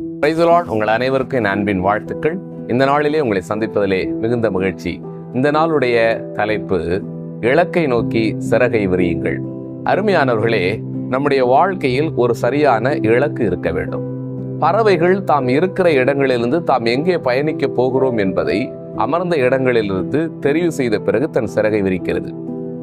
பிரைசலாட் உங்கள் அனைவருக்கும் என் அன்பின் வாழ்த்துக்கள். இந்த நாளிலே உங்களை சந்திப்பதிலே மிகுந்த மகிழ்ச்சி. இந்த நாளுடைய தலைப்பு இலக்கை நோக்கி சிறகை விரியுங்கள். அருமையானவர்களே நம்முடைய வாழ்க்கையில் ஒரு சரியான இலக்கு இருக்க வேண்டும். பறவைகள் தாம் இருக்கிற இடங்களிலிருந்து தாம் எங்கே பயணிக்க போகிறோம் என்பதை அமர்ந்த இடங்களிலிருந்து தெரிவு செய்த பிறகு தன் சிறகை விரிக்கிறது.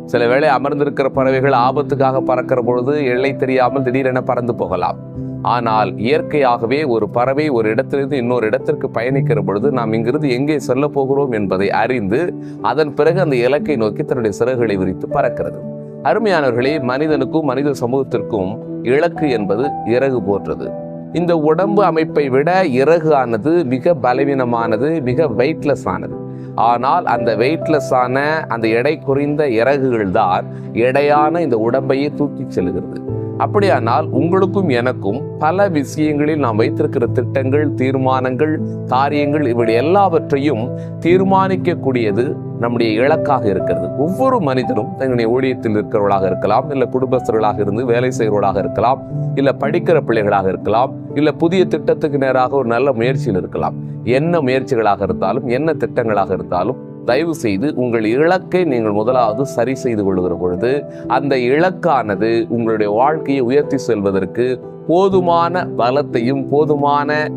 சில வேளை அமர்ந்திருக்கிற பறவைகள் ஆபத்துக்காக பறக்கிற பொழுது எல்லை தெரியாமல் திடீரென பறந்து போகலாம். ஆனால் இயற்கையாகவே ஒரு பறவை ஒரு இடத்திலிருந்து இன்னொரு இடத்திற்கு பயணிக்கிற பொழுது நாம் இங்கிருந்து எங்கே செல்ல போகிறோம் என்பதை அறிந்து அதன் பிறகு அந்த இலக்கை நோக்கி தன்னுடைய சிறகுகளை விரித்து பறக்கிறது. அருமையானவர்களே மனிதனுக்கும் மனித சமூகத்திற்கும் இலக்கு என்பது இறகு போன்றது. இந்த உடம்பு அமைப்பை விட இறகு ஆனது மிக பலவீனமானது மிக வெயிட்லெஸ் ஆனது. ஆனால் அந்த வெயிட்லெஸ்ஸான அந்த எடை குறைந்த இறகுகள் தான் எடையான இந்த உடம்பையே தூக்கி செல்கிறது. அப்படியானால் உங்களுக்கும் எனக்கும் பல விஷயங்களில் நாம் வைத்திருக்கிற திட்டங்கள் தீர்மானங்கள் காரியங்கள் இப்படி எல்லாவற்றையும் தீர்மானிக்கக்கூடியது நம்முடைய இலக்காக இருக்கிறது. ஒவ்வொரு மனிதனும் தன்னுடைய ஊழியத்தில் இருக்கிறவர்களாக இருக்கலாம் இல்லை குடும்பஸ்தர்களாக இருந்து வேலை செய்கிறவர்களாக இருக்கலாம் இல்லை படிக்கிற பிள்ளைகளாக இருக்கலாம் இல்லை புதிய திட்டத்துக்கு நேராக ஒரு நல்ல முயற்சியில் இருக்கலாம். என்ன முயற்சிகளாக இருந்தாலும் என்ன திட்டங்களாக இருந்தாலும் தயவு செய்து உங்கள் இலக்கை நீங்கள் முதலாவது சரி செய்து கொள்கிற பொழுது அந்த இலக்கானது உங்களுடைய வாழ்க்கையை உயர்த்தி செல்வதற்கு போதுமான பலத்தையும் போதுமான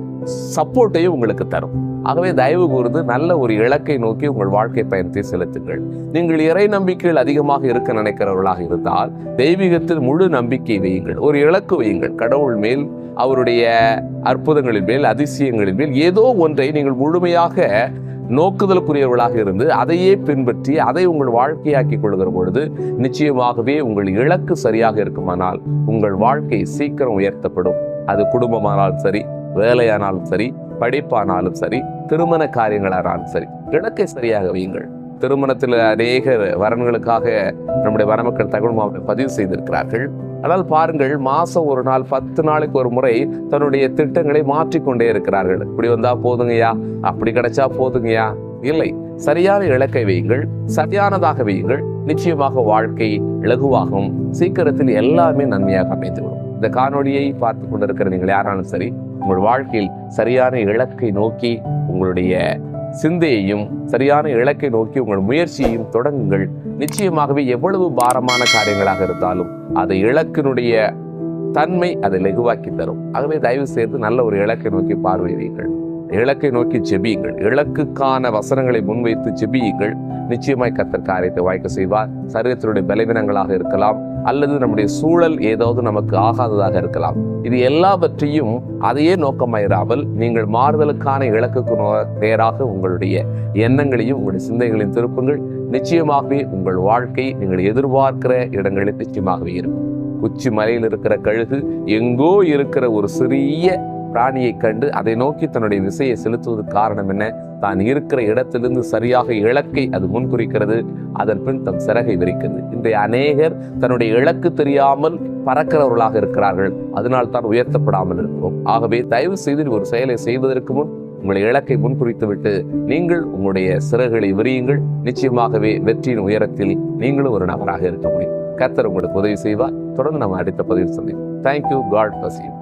சப்போர்ட்டையும் உங்களுக்கு தரும். ஆகவே தயவு கூர்ந்து நல்ல ஒரு இலக்கை நோக்கி உங்கள் வாழ்க்கை பயணத்தை செலுத்துங்கள். நீங்கள் இறை நம்பிக்கைகள் அதிகமாக இருக்க நினைக்கிறவர்களாக இருந்தால் தெய்வீகத்தில் முழு நம்பிக்கை வையுங்கள். ஒரு இலக்கு வையுங்கள். கடவுள் மேல் அவருடைய அற்புதங்களின் மேல் அதிசயங்களின் மேல் ஏதோ ஒன்றை நீங்கள் முழுமையாக நோக்குதலுக்குரியவர்களாக இருந்து அதையே பின்பற்றி அதை உங்கள் வாழ்க்கையாக்கி கொள்கிற பொழுது நிச்சயமாகவே உங்கள் இலக்கு சரியாக இருக்குமானால் உங்கள் வாழ்க்கை சீக்கிரம் உயர்த்தப்படும். அது குடும்பமானாலும் சரி வேலையானாலும் சரி படிப்பானாலும் சரி திருமண காரியங்களானாலும் சரி இலக்கை சரியாக வையுங்கள். திருமணத்தில் அநேக வரன்களுக்காக நம்முடைய வரமக்கள் தகவல் மாவட்டம் பதிவு செய்திருக்கிறார்கள். ஆனால் பாருங்கள் மாசம் ஒரு நாள் பத்து நாளைக்கு ஒரு முறை தன்னுடைய திட்டங்களை மாற்றிக்கொண்டே இருக்கிறார்கள். இப்படி வந்தா போதுங்கய்யா? அப்படி கிடைச்சா போதுங்கய்யா? இல்லை. சரியான இலக்கை வையுங்கள் சரியானதாக வையுங்கள். நிச்சயமாக வாழ்க்கை இலகுவாகும். சீக்கிரத்தில் எல்லாமே நன்மையாக அமைந்துவிடும். இந்த காணொளியை பார்த்து கொண்டிருக்கிற நீங்கள் யாராலும் சரி உங்கள் வாழ்க்கையில் சரியான இலக்கை நோக்கி உங்களுடைய சிந்தையையும் சரியான இலக்கை நோக்கி உங்கள் முயற்சியையும் தொடங்குங்கள். நிச்சயமாகவே எவ்வளவு பாரமான காரியங்களாக இருந்தாலும் அதை இலக்கினுடைய தன்மை அதை லெகுவாக்கி தரும். ஆகவே தயவு செய்து நல்ல ஒரு இலக்கை நோக்கி பார்வையிடுங்கள். இலக்கை நோக்கி ஜெபியுங்கள். இலக்குக்கான வசனங்களை முன்வைத்து ஜெபியுங்கள். நிச்சயமாய் கத்தர் காரியத்தை வாய்க்க செய்வார். சரீரத்தினுடைய பலவீனங்களாக இருக்கலாம். அல்லது நம்முடைய சூழல் ஏதாவது நமக்கு ஆகாததாக இருக்கலாம். இது எல்லாவற்றையும் அதையே நோக்கமாயிராமல் நீங்கள் மாறுதலுக்கான இலக்குக்கு நோ- நேராக உங்களுடைய எண்ணங்களையும் உங்களுடைய சிந்தைகளையும் திருப்புங்கள். நிச்சயமாகவே உங்கள் வாழ்க்கை நீங்கள் எதிர்பார்க்கிற இடங்களில் நிச்சயமாகவே இருக்கும். உச்சி மலையில் இருக்கிற கழுகு எங்கோ இருக்கிற ஒரு சிறிய பிராணியை கண்டு அதை நோக்கி தன்னுடைய விசையை செலுத்துவதற்கு காரணம் என்ன? தான் இருக்கிற இடத்திலிருந்து சரியாக இலக்கை அது முன்குறிக்கிறது. அதன் பின் தம் சிறகை விரிக்கிறது. இன்றைய அநேகர் தன்னுடைய இலக்கு தெரியாமல் பறக்கிறவர்களாக இருக்கிறார்கள். அதனால் தான் உயர்த்தப்படாமல் இருக்கிறோம். ஆகவே தயவு செய்து ஒரு செயலை செய்வதற்கு முன் உங்களை இலக்கை முன்குறித்துவிட்டு நீங்கள் உங்களுடைய சிறகுகளை விரியுங்கள். நிச்சயமாகவே வெற்றியின் உயரத்தில் நீங்களும் ஒரு நபராக இருக்க முடியும். கர்த்தர் உங்களுக்கு உதவி செய்வார். தொடர்ந்து நம்ம அடுத்த பதிவு சந்திப்போம். தேங்க்யூ காட் பசியும்